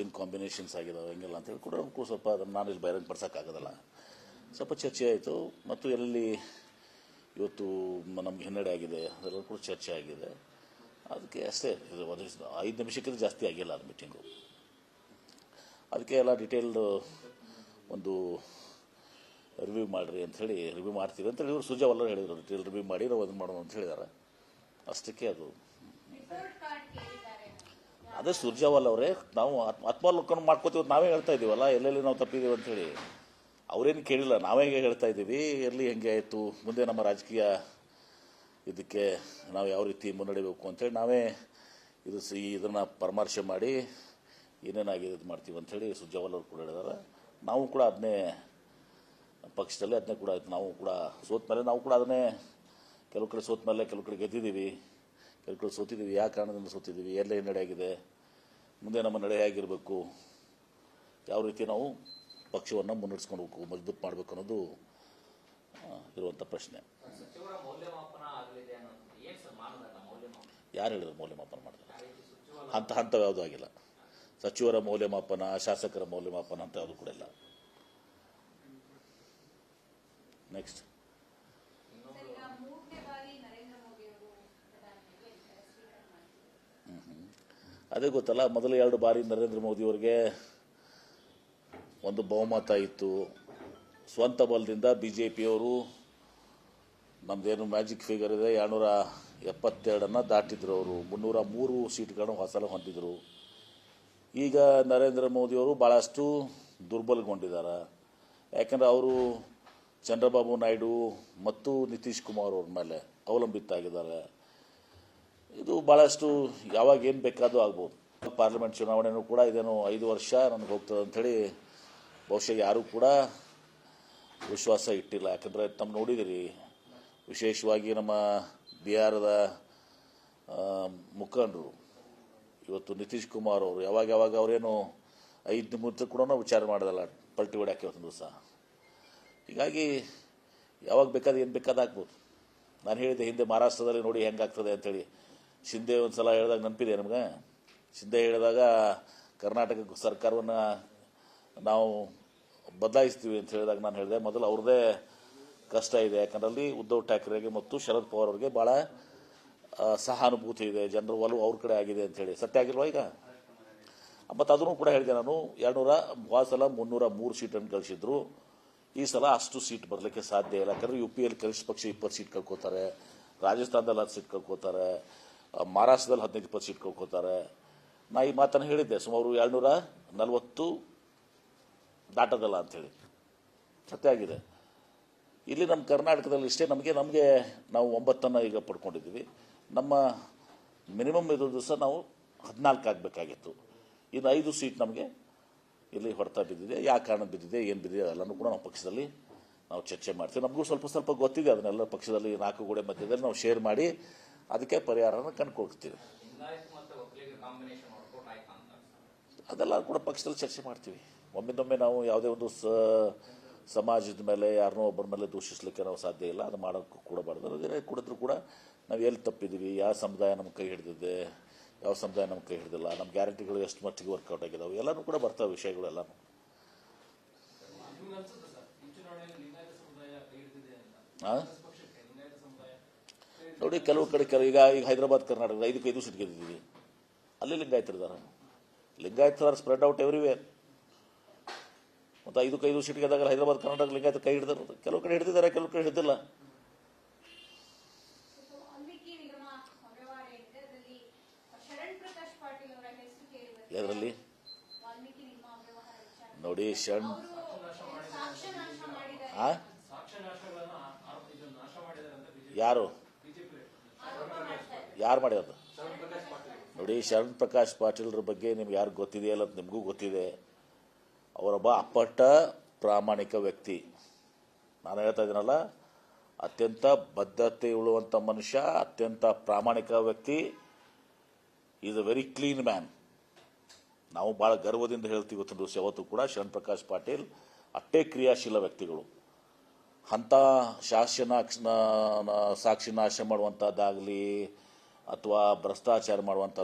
ಏನು ಕಾಂಬಿನೇಷನ್ಸ್ ಆಗಿದಾವೆ, ಹೆಂಗೆಲ್ಲ ಅಂತ ಹೇಳಿ ಕೂಡ ನಮಗೂ ಸ್ವಲ್ಪ ಅದನ್ನು ನಾನು ಇಲ್ಲಿ ಬಹಿರಂಗ ಸ್ವಲ್ಪ ಚರ್ಚೆ ಆಯಿತು. ಮತ್ತು ಎಲ್ಲಿ ಇವತ್ತು ನಮಗೆ ಹಿನ್ನಡೆ ಆಗಿದೆ ಅದರಲ್ಲೂ ಕೂಡ ಚರ್ಚೆ ಆಗಿದೆ. ಅದಕ್ಕೆ ಅಷ್ಟೇ ಒಂದು ಐದು ನಿಮಿಷಕ್ಕಿಂತ ಜಾಸ್ತಿ ಆಗಿಲ್ಲ ಅದು ಮೀಟಿಂಗು ಅದಕ್ಕೆ ಎಲ್ಲ ಡೀಟೇಲ್ಡ್ ಒಂದು ರಿವ್ಯೂ ಮಾಡಿರಿ ಅಂಥೇಳಿ ರಿವ್ಯೂ ಮಾಡ್ತೀವಿ ಅಂತ ಹೇಳಿ ಇವರು ಸುಜಾವಲ್ಲ ಹೇಳಿದರು. ಡೀಟೇಲ್ ರಿವ್ಯೂ ಮಾಡಿ ನಾವು ಅದನ್ನು ಮಾಡೋಣ ಅಂತ ಹೇಳಿದ್ದಾರೆ ಅಷ್ಟಕ್ಕೆ ಅದು. ಅದೇ ಸುರ್ಜಾವಲ್ ಅವರೇ, ನಾವು ಆತ್ಮ ಆತ್ಮಾವಲೋಕನ ಮಾಡ್ಕೋತೀವಿ ನಾವೇ ಹೇಳ್ತಾ ಇದೀವಲ್ಲ, ಎಲ್ಲೆಲ್ಲಿ ನಾವು ತಪ್ಪಿದ್ದೀವಿ ಅಂತೇಳಿ ಅವರೇನು ಕೇಳಿಲ್ಲ, ನಾವೇ ಹೇಳ್ತಾ ಇದ್ದೀವಿ ಎಲ್ಲಿ ಹೆಂಗೆ ಆಯಿತು, ಮುಂದೆ ನಮ್ಮ ರಾಜಕೀಯ ಇದಕ್ಕೆ ನಾವು ಯಾವ ರೀತಿ ಮುನ್ನಡಿಬೇಕು ಅಂತೇಳಿ ನಾವೇ ಇದು ಸಿ, ಇದನ್ನು ಪರಾಮರ್ಶೆ ಮಾಡಿ ಏನೇನಾಗಿದೆ ಇದು ಮಾಡ್ತೀವಿ ಅಂಥೇಳಿ ಸುರ್ಜಾವಲ್ ಅವರು ಕೂಡ ಹೇಳಿದಾರೆ. ನಾವು ಕೂಡ ಅದನ್ನೇ ಪಕ್ಷದಲ್ಲಿ ಅದನ್ನೇ ಕೂಡ ನಾವು ಕೂಡ ಸೋತ ಮೇಲೆ, ನಾವು ಕೂಡ ಅದನ್ನೇ ಕೆಲವು ಕಡೆ ಸೋತ ಮೇಲೆ, ಕೆಲವು ಕಡೆ ಗೆದ್ದಿದ್ದೀವಿ. ಕೆಲವು ಕಡೆ ಸೋತಿದ್ದೀವಿ. ಯಾವ ಕಾರಣದಿಂದ ಸೋತಿದ್ದೀವಿ? ಎಲ್ಲ ಹಿನ್ನಡೆ ಆಗಿದೆ? ಮುಂದೆ ನಮ್ಮ ನಡೆ ಆಗಿರಬೇಕು ಯಾವ ರೀತಿ ನಾವು ಪಕ್ಷವನ್ನು ಮುನ್ನಡೆಸ್ಕೊಂಡು ಹೋಗ್ಬೇಕು ಮಜಬೂತ್ ಮಾಡಬೇಕು ಅನ್ನೋದು ಇರುವಂಥ ಪ್ರಶ್ನೆ. ಯಾರು ಹೇಳಿದ್ರು ಮೌಲ್ಯಮಾಪನ ಮಾಡ್ತಾರೆ? ಹಂತ ಹಂತ ಯಾವುದೂ ಆಗಿಲ್ಲ. ಸಚಿವರ ಮೌಲ್ಯಮಾಪನ ಶಾಸಕರ ಮೌಲ್ಯಮಾಪನ ಅಂತ ಯಾವುದು ಕೂಡ ಇಲ್ಲ. ನೆಕ್ಸ್ಟ್ ಸರ್ ಈಗ ಮೂರನೇ ಬಾರಿ ನರೇಂದ್ರ ಮೋದಿ ಅವರು ಪ್ರಧಾನಿಯಾಗಿ ಅಧಿಕಾರ ಸ್ವೀಕಾರ ಮಾಡ್ತಿದ್ದಾರೆ ಅದೇ ಗೊತ್ತಲ್ಲ, ಮೊದಲು ಎರಡು ಬಾರಿ ನರೇಂದ್ರ ಮೋದಿಯವರಿಗೆ ಒಂದು ಬಹುಮತ ಇತ್ತು. ಸ್ವಂತ ಬಲದಿಂದ ಬಿ ಜೆ ಪಿಯವರು ಮ್ಯಾಜಿಕ್ ಫಿಗರ್ ಇದೆ, ಎರಡುನೂರ ಎಪ್ಪತ್ತೆರಡನ್ನು ದಾಟಿದ್ರು ಅವರು. ಮುನ್ನೂರ ಮೂರು ಸೀಟ್ಗಳನ್ನು ಹೊಸಲು ಹೊಂದಿದ್ರು. ಈಗ ನರೇಂದ್ರ ಮೋದಿಯವರು ಭಾಳಷ್ಟು ದುರ್ಬಲಗೊಂಡಿದ್ದಾರೆ ಯಾಕಂದ್ರೆ ಅವರು ಚಂದ್ರಬಾಬು ನಾಯ್ಡು ಮತ್ತು ನಿತೀಶ್ ಕುಮಾರ್ ಅವ್ರ ಮೇಲೆ ಅವಲಂಬಿತ ಆಗಿದ್ದಾರೆ ಇದು ಭಾಳಷ್ಟು ಯಾವಾಗ ಏನು ಬೇಕಾದರೂ ಆಗ್ಬೋದು. ಪಾರ್ಲಿಮೆಂಟ್ ಚುನಾವಣೆನೂ ಕೂಡ ಇದೇನು ಐದು ವರ್ಷ ನನಗೆ ಹೋಗ್ತದೆ ಅಂಥೇಳಿ ಬಹುಶಃ ಯಾರೂ ಕೂಡ ವಿಶ್ವಾಸ ಇಟ್ಟಿಲ್ಲ. ಯಾಕಂದರೆ ತಮ್ಮ ನೋಡಿದಿರಿ, ವಿಶೇಷವಾಗಿ ನಮ್ಮ ಬಿಹಾರದ ಮುಖಂಡರು, ಇವತ್ತು ನಿತೀಶ್ ಕುಮಾರ್ ಅವರು, ಯಾವಾಗ ಯಾವಾಗ ಅವರೇನು ಐದು ನಿಮಿಷ ಕೂಡ ವಿಚಾರ ಮಾಡೋದಲ್ಲ ಪಲ್ಟಿ ಹೊಡ್ಯಾಕೆ ಒಂದು ದಿವಸ. ಹೀಗಾಗಿ ಯಾವಾಗ ಬೇಕಾದ್ರೆ ಏನು ಬೇಕಾದ ಆಗ್ಬೋದು. ನಾನು ಹೇಳಿದೆ ಹಿಂದೆ ಮಹಾರಾಷ್ಟ್ರದಲ್ಲಿ ನೋಡಿ ಹೆಂಗಾಗ್ತದೆ ಅಂತೇಳಿ ಶಿಂದೆ ಒಂದು ಸಲ ಹೇಳಿದಾಗ ನೆನಪಿದೆ ನಮ್ಗೆ? ಶಿಂದೆ ಹೇಳಿದಾಗ ಕರ್ನಾಟಕ ಸರ್ಕಾರವನ್ನು ನಾವು ಬದಲಾಯಿಸ್ತೀವಿ ಅಂತ ಹೇಳಿದಾಗ ನಾನು ಹೇಳಿದೆ, ಮೊದಲು ಅವ್ರದ್ದೇ ಕಷ್ಟ ಇದೆ. ಯಾಕಂದ್ರೆ ಅಲ್ಲಿ ಉದ್ಧವ್ ಠಾಕ್ರೆಗೆ ಮತ್ತು ಶರದ್ ಪವಾರ್ ಅವರಿಗೆ ಭಾಳ ಸಹಾನುಭೂತಿ ಇದೆ. ಜನರ ಒಲವು ಅವ್ರ ಕಡೆ ಆಗಿದೆ ಅಂತೇಳಿ ಸತ್ಯ ಆಗಿಲ್ವಾ ಈಗ? ಮತ್ತು ಅದನ್ನು ಕೂಡ ಹೇಳಿದೆ ನಾನು, ಎರಡುನೂರ ಹೋದ ಸಲ ಮುನ್ನೂರ ಮೂರು ಸೀಟನ್ನು ಕಳಿಸಿದ್ರು. ಈ ಸಲ ಅಷ್ಟು ಸೀಟ್ ಬರಲಿಕ್ಕೆ ಸಾಧ್ಯ ಇಲ್ಲ. ಯಾಕಂದ್ರೆ ಯು ಪಿ ಎಲ್ ಕನಿಷ್ಠ ಪಕ್ಷ ಇಪ್ಪತ್ತು ಸೀಟ್ ಕಳ್ಕೊತಾರೆ, ರಾಜಸ್ಥಾನದಲ್ಲಿ ಹತ್ತು ಸೀಟ್ ಕಳ್ಕೊತಾರೆ. ಮಹಾರಾಷ್ಟ್ರದಲ್ಲಿ ಹದಿನೈದು ಇಪ್ಪತ್ತು ಸೀಟ್ ಕಳ್ಕೊತಾರೆ ನಾ ಈ ಮಾತನ್ನು ಹೇಳಿದ್ದೆ, ಸುಮಾರು ಎರಡುನೂರ ನಲವತ್ತು ದಾಟದಲ್ಲ ಅಂಥೇಳಿ ಸತ್ಯ ಆಗಿದೆ. ಇಲ್ಲಿ ನಮ್ಮ ಕರ್ನಾಟಕದಲ್ಲಿ ಇಷ್ಟೇ, ನಮಗೆ ನಮಗೆ ನಾವು ಒಂಬತ್ತನ್ನು ಈಗ ಪಡ್ಕೊಂಡಿದ್ದೀವಿ. ನಮ್ಮ ಮಿನಿಮಮ್ ಇದು ದಿವಸ ನಾವು ಹದಿನಾಲ್ಕು ಆಗಬೇಕಾಗಿತ್ತು. ಇನ್ನು ಐದು ಸೀಟ್ ನಮಗೆ ಇಲ್ಲಿ ಹೊಡೆತ ಬಿದ್ದಿದೆ. ಯಾವ ಕಾರಣ ಬಿದ್ದಿದೆ, ಏನು ಬಿದ್ದಿದೆ ಅದೆಲ್ಲನೂ ಕೂಡ ನಾವು ಪಕ್ಷದಲ್ಲಿ ನಾವು ಚರ್ಚೆ ಮಾಡ್ತೀವಿ. ನಮಗೂ ಸ್ವಲ್ಪ ಸ್ವಲ್ಪ ಗೊತ್ತಿದೆ, ಅದನ್ನೆಲ್ಲ ಪಕ್ಷದಲ್ಲಿ ನಾಲ್ಕು ಗೋಡೆ ಮಧ್ಯದಲ್ಲಿ ನಾವು ಶೇರ್ ಮಾಡಿ ಅದಕ್ಕೆ ಪರಿಹಾರನ ಕಂಡುಕೊಳ್ತೀವಿ ಅದೆಲ್ಲ ಕೂಡ ಪಕ್ಷದಲ್ಲಿ ಚರ್ಚೆ ಮಾಡ್ತೀವಿ. ಒಮ್ಮಿಂದೊಮ್ಮೆ ನಾವು ಯಾವುದೇ ಒಂದು ಸ ಸಮಾಜದ ಮೇಲೆ ಯಾರನ್ನೋ ಒಬ್ಬರ ಮೇಲೆ ದೂಷಿಸಲಿಕ್ಕೆ ನಾವು ಸಾಧ್ಯ ಇಲ್ಲ ಅದು ಮಾಡೋಕ್ಕೂ ಕೂಡ ಬಾರ್ದು. ಅದೇ ಕುಡಿದ್ರು ಕೂಡ ನಾವು ಎಲ್ಲಿ ತಪ್ಪಿದ್ದೀವಿ ಯಾವ ಸಮುದಾಯ ನಮ್ಮ ಕೈ ಹಿಡಿದಿದೆ ಯಾವ ಸಮುದಾಯ ನಮ್ಮ ಕೈ ಹಿಡಿದಿಲ್ಲ ನಮ್ಮ ಗ್ಯಾರಂಟಿಗಳು ಎಷ್ಟು ಮಟ್ಟಿಗೆ ವರ್ಕೌಟ್ ಆಗಿದಾವೆ ಎಲ್ಲನೂ ಕೂಡ ಬರ್ತಾವೆ ವಿಷಯಗಳೆಲ್ಲನೂ. ನಿಮ್ಗೆ ನೋಡಿ ಕೆಲವು ಕಡೆ ಕೆಲವು ಈಗ ಈಗ ಹೈದರಾಬಾದ್ ಕರ್ನಾಟಕದ ಐದಕ್ಕೆ ಐದು ಸೀಟ್ ಗೆದ್ದಿದ್ದೀವಿ. ಅಲ್ಲಿ ಲಿಂಗಾಯತರಿದ್ದಾರೆ ಲಿಂಗಾಯತರ ಸ್ಪ್ರೆಡ್ ಔಟ್ ಎವ್ರಿವೇರ್ ಮತ್ತು ಐದಕ್ಕೆ ಐದು ಸೀಟ್ ಗೆದ್ದಾಗ ಹೈದರಾಬಾದ್ ಕರ್ನಾಟಕ ಲಿಂಗಾಯತ ಕೈ ಹಿಡಿದಾರೆ ಕೆಲವು ಕಡೆ ಹಿಡಿದಿದ್ದಾರೆ ಕೆಲವು ಕಡೆ ಹಿಡಿದಿಲ್ಲ. ಅದರಲ್ಲಿ ಶರಣ್ ಪ್ರಕಾಶ್ ಪಾಟೀಲ್ ಅವರ ಹೆಸರು ಕೇಳಿ ಬರ್ತಿದೆ. ವಾಲ್ಮೀಕಿ ನಿಗಮ ಅವ್ಯವಹಾರ ನೋಡಿ ಶರಣ್ ಅವರು ಯಾರು ಮಾಡಿರೋದು? ನೋಡಿ, ಶರಣ್ ಪ್ರಕಾಶ್ ಪಾಟೀಲ್ರ ಬಗ್ಗೆ ನಿಮ್ಗೆ ಯಾರು ಗೊತ್ತಿದೆಯಲ್ಲ ಅಂತ ನಿಮಗೂ ಗೊತ್ತಿದೆ. ಅವರೊಬ್ಬ ಅಪ್ಪಟ್ಟ ಪ್ರಾಮಾಣಿಕ ವ್ಯಕ್ತಿ. ನಾನು ಹೇಳ್ತಾ ಇದ್ದೀನಲ್ಲ, ಅತ್ಯಂತ ಬದ್ಧತೆ ಉಳ್ಳುವಂಥ ಮನುಷ್ಯ, ಅತ್ಯಂತ ಪ್ರಾಮಾಣಿಕ ವ್ಯಕ್ತಿ. Is a very clean man ನಾವು ಭಾಳ ಗರ್ವದಿಂದ ಹೇಳ್ತೀವಿ ಗೊತ್ತು ದಿವಸ, ಯಾವತ್ತೂ ಕೂಡ ಶರಣ್ ಪ್ರಕಾಶ್ ಪಾಟೀಲ್ ಅಷ್ಟೇ ಕ್ರಿಯಾಶೀಲ ವ್ಯಕ್ತಿಗಳು. ಅಂಥ ಶಾಸನ ಸಾಕ್ಷಿ ನಾಶ ಮಾಡುವಂಥದ್ದಾಗಲಿ ಅಥವಾ ಭ್ರಷ್ಟಾಚಾರ ಮಾಡುವಂಥ